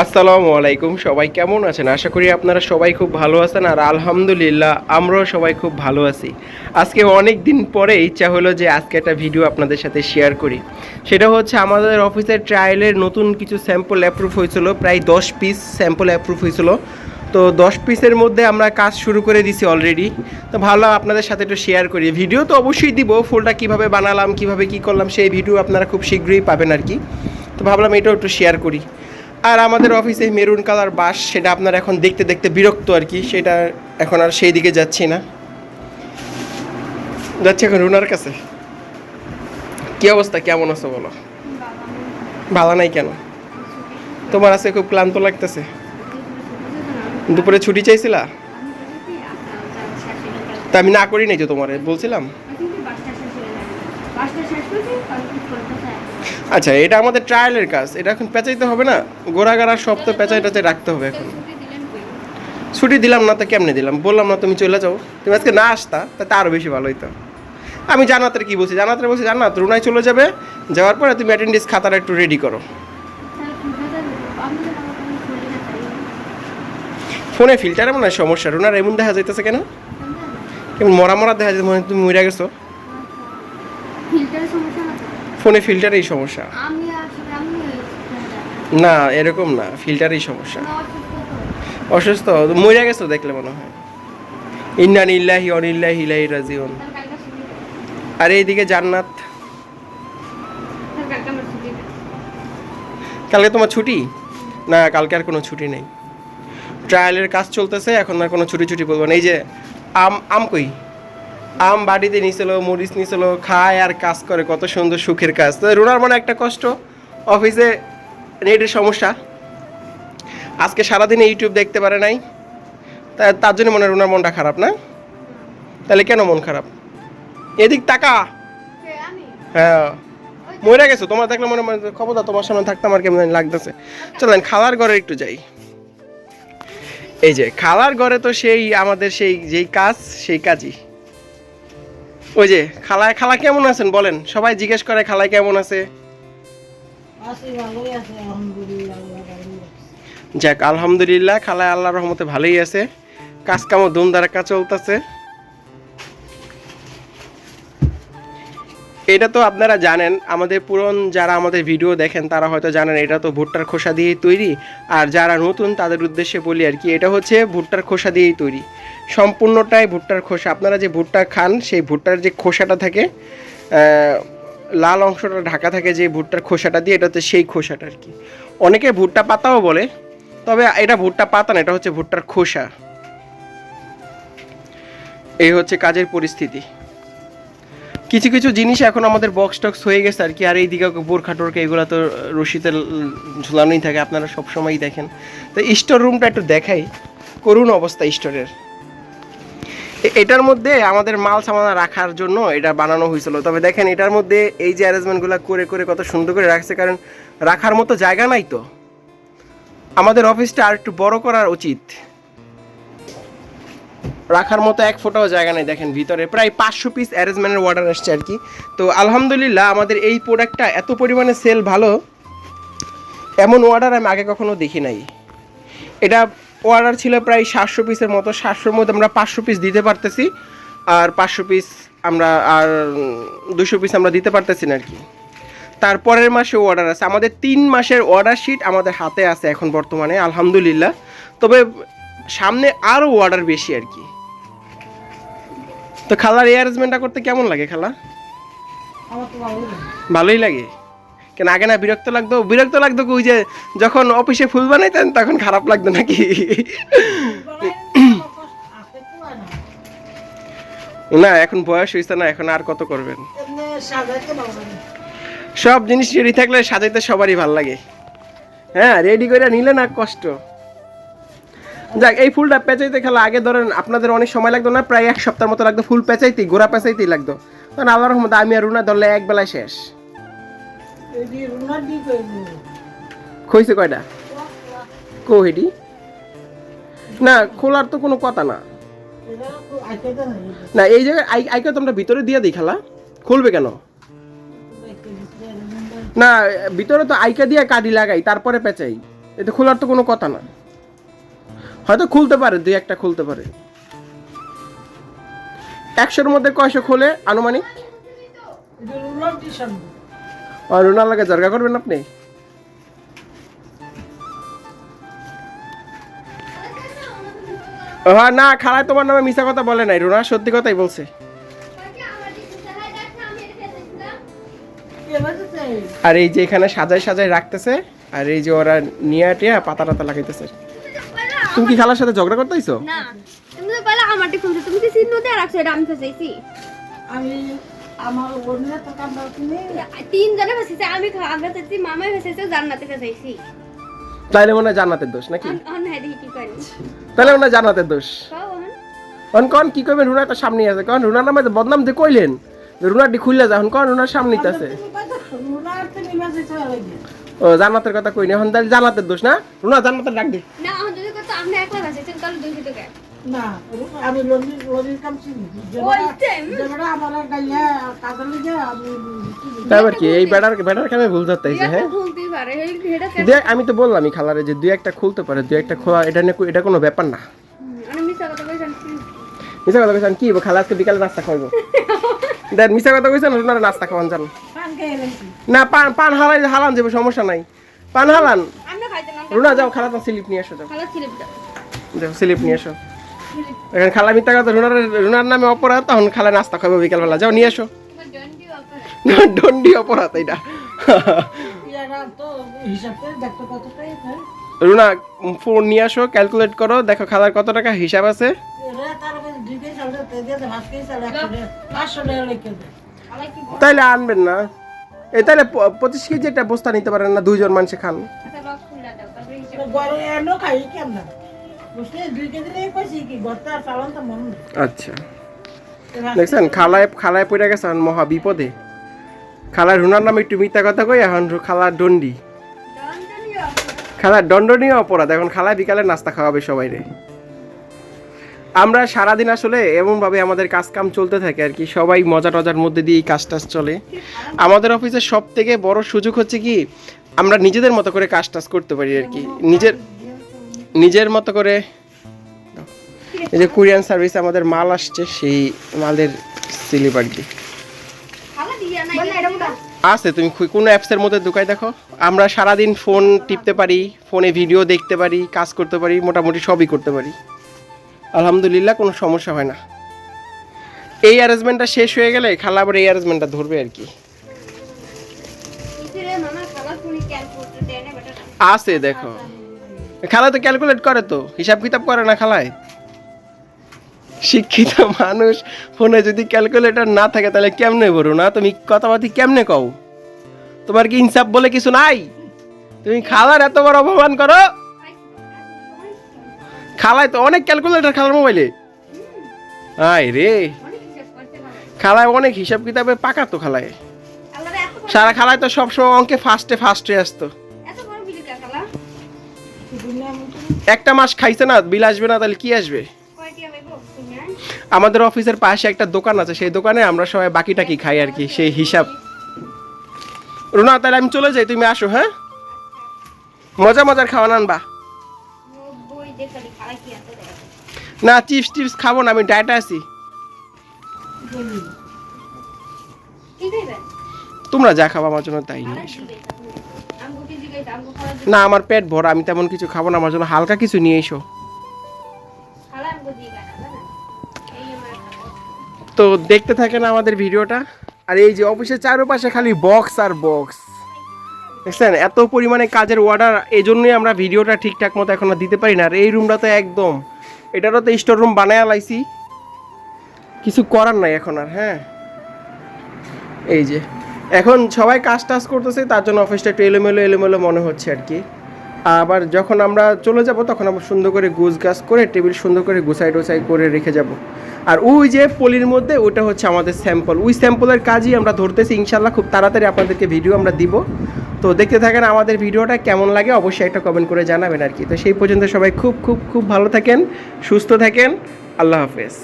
আসসালামু আলাইকুম, সবাই কেমন আছেন? আশা করি আপনারা সবাই খুব ভালো আছেন আর আলহামদুলিল্লাহ আমরাও সবাই খুব ভালো আছি। আজকে অনেক দিন পরে ইচ্ছা হলো যে আজকে একটা ভিডিও আপনাদের সাথে শেয়ার করি। সেটা হচ্ছে আমাদের অফিসের ট্রায়ালের নতুন কিছু স্যাম্পল অ্যাপ্রুভ হয়েছিল, প্রায় দশ পিস স্যাম্পল অ্যাপ্রুভ হয়েছিল। তো দশ পিসের মধ্যে আমরা কাজ শুরু করে দিছি অলরেডি তো ভালো আপনাদের সাথে একটু শেয়ার করি। ভিডিও তো অবশ্যই দিব, ফুলটা কীভাবে বানালাম, কীভাবে কি করলাম, সেই ভিডিও আপনারা খুব শীঘ্রই পাবেন আর কি। তো ভাবলাম এটাও একটু শেয়ার করি। আর আমাদের অফিসে মেরুন কালার বাস সেটা আপনার এখন দেখতে দেখতে বিরক্ত আর কি, সেটা এখন আর সেই দিকে যাচ্ছি না। যাচ্ছি এখন রুনার কাছে। কি অবস্থা? কেমন আছো বলো? ভালো নাই কেন? তোমার আছে খুব ক্লান্ত লাগতেছে। দুপুরে ছুটি চাইছিলা? তা আমি না করি নাই তো তোমার, বলছিলাম। আচ্ছা এটা আমাদের ট্রায়ালের কাজ। এটা এখন পেঁচাইতে হবে না? গোড়া গাড়া সব তো পেঁচাই টাচাই রাখতে হবে এখন। ছুটি দিলাম না, তো কেমনে দিলাম? বললাম না, তুমি চলে যাও। তুমি আজকে না আসতা তাতে আরও বেশি ভালো হইতো। আমি জানাতের কি বলছি? জানাতের বলছি জানাত রুনায় চলে যাবে। যাওয়ার পরে তুমি অ্যাটেন্ডেন্স খাতাটা একটু রেডি করো। ফোনে ফিল্টারে মনে হয় সমস্যা। রুনার এমন দেখা যাইতেছে কেন? কেমন মরা মরা দেখা যাচ্ছে মনে তুমি মরে গেছো। ফোনে ফিল্টারেই সমস্যা। না এরকম না ফিল্টারেই সমস্যা। অসুস্থ মরে গেছো দেখলে মনে হয়। ইন্নান ইল্লাহি অনিল্লাহি ইলাহি রাজিউন। আর এইদিকে জান্নাত। কালকে তোমার ছুটি? না কালকে আর কোনো ছুটি নেই। ট্রায়ালের কাজ চলতেছে এখন আর কোনো ছুটি ছুটি বলব না। এই যে আম আম কই? আম বাড়িতে নিছিল, মরিচ নিছিল, খায় আর কাজ করে, কত সুন্দর সুখের কাজ। তো রুনার মনে একটা কষ্ট, অফিসে নেটের সমস্যা। আজকে সারাদিন ইউটিউব দেখতে পারে নাই। তার জন্য মনে রুনার মনটা খারাপ, না? তাহলে কেন মন খারাপ? এদিক তাকা। হ্যাঁ। মরে গেছো? তোমার দেখলে মনে মনে খবর তোমার সামনে থাকতে আমার কেমন লাগতেছে। চলেন, খালার ঘরে একটু যাই। এই যে, খালার ঘরে তো সেই আমাদের সেই যেই কাজ, সেই কাজই। ওই যে, খালায়, খালা কেমন আছেন? বলেন, সবাই জিজ্ঞেস করে খালায় কেমন আছে? যাক, আলহামদুলিল্লাহ, খালায় আল্লাহর রহমতে ভালোই আছে। কাজ কামও ধুমধারাক্কা চলতেছে। এটা তো আপনারা জানেন, আমাদের পুরন যারা আমাদের ভিডিও দেখেন, তারা হয়তো জানেন এটা তো ভুট্টার খোসা দিয়েই তৈরি। আর যারা নতুন, তাদের উদ্দেশ্যে বলি আর কি, এটা হচ্ছে ভুট্টার খোসা দিয়েই তৈরি। সম্পূর্ণটাই ভুট্টার খোসা। আপনারা যে ভুট্টা খান, সেই ভুট্টার যে খোসাটা থাকে লাল অংশটা ঢাকা থাকে যে ভুট্টার খোসাটা দিয়ে, এটা হচ্ছে সেই খোসাটা আর কি। অনেকে ভুট্টা পাতাও বলে, তবে এটা ভুট্টা পাতা না, এটা হচ্ছে ভুট্টার খোসা। এই হচ্ছে কাজের পরিস্থিতি। কিছু কিছু জিনিস এখন আমাদের বক্স টক্স হয়ে গেছে আর কি। আর এই দিকে বোরখা টোরখা এগুলো তো রশিতে ঝুলানোই থাকে, আপনারা সবসময়ই দেখেন। তো স্টোর রুমটা একটু দেখাই করুণ অবস্থা স্টোরের এটার মধ্যে আমাদের মাল সামান রাখার জন্য এটা বানানো হয়েছিল। তবে দেখেন এটার মধ্যে এই যে অ্যারেঞ্জমেন্টগুলো করে করে কত সুন্দর করে রাখছে, কারণ রাখার মতো জায়গা নাই তো। আমাদের অফিসটা আর একটু বড় করার উচিত। রাখার মতো এক ফোটাও জায়গা নেই। দেখেন ভিতরে প্রায় পাঁচশো পিস অ্যারেঞ্জমেন্টের অর্ডার আসছে আর কি। তো আলহামদুলিল্লাহ আমাদের এই প্রোডাক্টটা এত পরিমাণে সেল ভালো, এমন অর্ডার আমি আগে কখনো দেখি নাই। এটা অর্ডার ছিল প্রায় সাতশো পিসের মতো, সাতশোর মধ্যে আমরা পাঁচশো পিস দিতে পারতেছি, আর পাঁচশো পিস আমরা, আর দুশো পিস আমরা দিতে পারতেছি না আর কি। তারপরের মাসে অর্ডার আছে। আমাদের তিন মাসের অর্ডার শিট আমাদের হাতে আছে এখন বর্তমানে, আলহামদুলিল্লাহ। তবে সামনে আরও অর্ডার বেশি আর কি। তো খালার এই অ্যারেঞ্জমেন্টটা করতে কেমন লাগে খালা? ভালোই লাগে। কেন আগে না বিরক্ত লাগতো? বিরক্ত লাগতো ওই যে যখন অফিসে ফুল বানাইতেন তখন খারাপ লাগতো নাকি? না এখন বয়স হয়েছে না এখন আর কত করবেন? সব জিনিস রেডি থাকলে সাজাইতে সবারই ভালো লাগে। হ্যাঁ রেডি করে নিলে না কষ্ট। যাক এই ফুলটা পেঁচাইতে খেলা আগে ধরেন আপনাদের অনেক সময় লাগতো না প্রায় এক সপ্তাহের মতো লাগতো ফুল পেঁচাইতেই গোড়া পেঁচাইতেই লাগতো। কারণ আল্লাহ রহমত আমি আর রুনা ধরলে এক বেলায় শেষ। খইছে কয়টা? কো হেডি? না খোলার তো কোনো কথা না। না এই জায়গায় আই আইকে তোমরা ভিতরে দিয়ে দিই খালা। খুলবে কেন? না ভিতরে তো আইকা দিয়ে কাডি লাগাই তারপরে পেঁচাই। এটা খোলার তো কোনো কথা না। হয়তো খুলতে পারে, দুই একটা খুলতে পারে। একশোর মধ্যে কয়শো খোলে আনুমানিক? লাগে জারগা করবেন আপনি? হ্যাঁ না, খালায় তোমার নামে মিশা কথা বলে নাই, রুনা সত্যি কথাই বলছে। আর এই যে এখানে সাজায় সাজায় রাখতেছে, আর এই যে ওরা নিয়ে টিয়া পাতা টাতা লাগাইতেছে। তুমি কি খালার সাথে ঝগড়া করতেইছো না তুমি তো বলে আমারটি খুলছো তুমি তো চিহ্ন দিয়ে রাখছো এটা আমি ফেসাইছি আমি আমার অন্য তো কামড়া কিনে তিন জনে ফেসাইছে আমি আমরা ফেসাইছি মামাই ফেসাইছে জান্নাতে ফেসাইছি তাইলে মনে জান্নাতের দোষ নাকি? হ্যাঁ কি তাহলে মনে জান্নাতের দোষ। কও অন। কন কি করবেন রুনা তো সামনে আছে। কন রুনার নামে বদনাম দিয়ে কইলেন রুনারটি খুললে যা কন রুনার সামনে আছে। রুলার তো নিমাজে চলে লাগে ও জান্নাতের কথা কইনি। এখন তাহলে জান্নাতের দোষ না? রুনা জান্নাতের ডাক দি। না আপনি একলা দুই না আমি লন্ডি লন্ডির কাম চিনি। যেটা আমার গাইয়া কাজল লিগে আমি তারপর কি এই কামে ভুল ধরতেছে হ্যাঁ? দেখ আমি তো বললামই খালারে যে দুই একটা খুলতে পারে দুই একটা খোলা এটা নিয়ে এটা কোনো ব্যাপার না। আমি কথা কইছেন মিশা কথা কইছেন কি খালা আজকে বিকালে নাস্তা খাইবো দেখ মিশা কথা কইছেন রুনার নাস্তা খাওয়ান জান না পান পান হালাই হালান যাবে সমস্যা নাই। পান হালান আমরা খাইতে না রুনা যাও খালা তো স্লিপ নিয়ে আসো যাও। খালা যাও স্লিপ নিয়ে আসো এখন খালা মিথ্যা কথা রুনার রুনার নামে অপরাধ তখন খালা নাস্তা খাব বিকালবেলা। যাও নিয়ে আসো তোমার ডন্ডি অপরাধ। এটা রুনা ফোন নিয়ে আসো ক্যালকুলেট করো দেখো খালার কত টাকা হিসাব আছে। তাইলে আনবেন না। এই তাহলে প- পঁচিশ কেজি একটা বস্তা নিতে পারেন না দুইজন মানুষে খান। আচ্ছা। দেখছেন খালায় খালায় পড়ে গেছেন মহা বিপদে। খালার রুনার নামে একটু মিথ্যা কথা কই এখন খালার দণ্ডি। খালার দণ্ডনীয় অপরাধ এখন খালায় বিকালে নাস্তা খাওয়াবে সবাই রে আমরা সারাদিন আসলে এমনভাবে আমাদের কাজ কাম চলতে থাকে আর কি, সবাই মজা টজার মধ্যে দিয়েই কাজ টাজ চলে। আমাদের অফিসের সব থেকে বড় সুযোগ হচ্ছে কি আমরা নিজেদের মতো করে কাজ টাজ করতে পারি আর কি। নিজের নিজের মতো করে এই যে কুরিয়ান সার্ভিস আমাদের মাল আসছে, সেই মালের স্লিপ আর আছে, তুমি কোনো অ্যাপসের মধ্যে ঢুকাই দেখো। আমরা সারাদিন ফোন টিপতে পারি ফোনে ভিডিও দেখতে পারি, কাজ করতে পারি, মোটামুটি সবই করতে পারি। আলহামদুলিল্লাহ, কোনো সমস্যা হয় না। এই অ্যারেঞ্জমেন্টটা শেষ হয়ে গেলে খালা আবার এই অ্যারেঞ্জমেন্টটা ধরবে আর কি। আছে, দেখো। খালা তো ক্যালকুলেট করে তো, হিসাব কিতাব করে না খালায়? শিক্ষিত মানুষ, ফোনে যদি ক্যালকুলেটর না থাকে তাহলে কেমনে বলো না? তুমি কথাবার্তি কেমনে কও? তোমার কি ইনসাফ বলে কিছু নাই? তুমি খালার এত বড় অপমান করো? খালায় তো অনেক ক্যালকুলেটর খালার মোবাইলে আয় রে। খালায় অনেক হিসাব কিতাবে পাকা তো খালায়। সারা খালায় তো সবসময় অঙ্কে ফার্স্টে ফার্স্টে আসতো। একটা মাস খাইছে না বিল আসবে না তাহলে কি আসবে? আমাদের অফিসের পাশে একটা দোকান আছে সেই দোকানে আমরা সবাই বাকিটা কি খাই আর কি সেই হিসাব। রুনা তাহলে আমি চলে যাই তুমি আসো হ্যাঁ? মজা মজার খাওয়া আনবা। না চিপস টিপস খাব না আমি ডায়েটে আছি। তোমরা যা খাব আমার জন্য তাই নিয়ে না, আমার পেট ভরা, আমি তেমন কিছু খাব না, আমার জন্য হালকা কিছু নিয়ে এসো। তো দেখতে থাকেন আমাদের ভিডিওটা, আর এই যে অফিসের চারপাশে খালি বক্স আর বক্স দেখছেন? এত পরিমাণে কাজের অর্ডার এই জন্যই আমরা ভিডিওটা ঠিকঠাক মতো এখন দিতে পারি না। আর এই রুমটা তো একদম, এটারও তো স্টোর রুম বানায় লাইছি কিছু করার নাই এখন আর হ্যাঁ? এই যে। এখন সবাই কাজ টাজ করতেছে, তার জন্য অফিসটা একটু এলোমেলো এলোমেলো মনে হচ্ছে আর কি। আবার যখন আমরা চলে যাব, তখন আমরা সুন্দর করে গুছ গাছ করে টেবিল সুন্দর করে গুছাই টোছাই করে রেখে যাব। আর ওই যে পলির মধ্যে, ওটা হচ্ছে আমাদের স্যাম্পল ওই স্যাম্পলের কাজই আমরা ধরতেছি, ইনশাল্লাহ খুব তাড়াতাড়ি আপনাদেরকে ভিডিও আমরা দিব। তো দেখতে থাকেন আমাদের ভিডিওটা কেমন লাগে, অবশ্যই একটা কমেন্ট করে জানাবেন আর কি। তো সেই পর্যন্ত সবাই খুব খুব খুব ভালো থাকেন, সুস্থ থাকেন। আল্লাহ হাফেজ।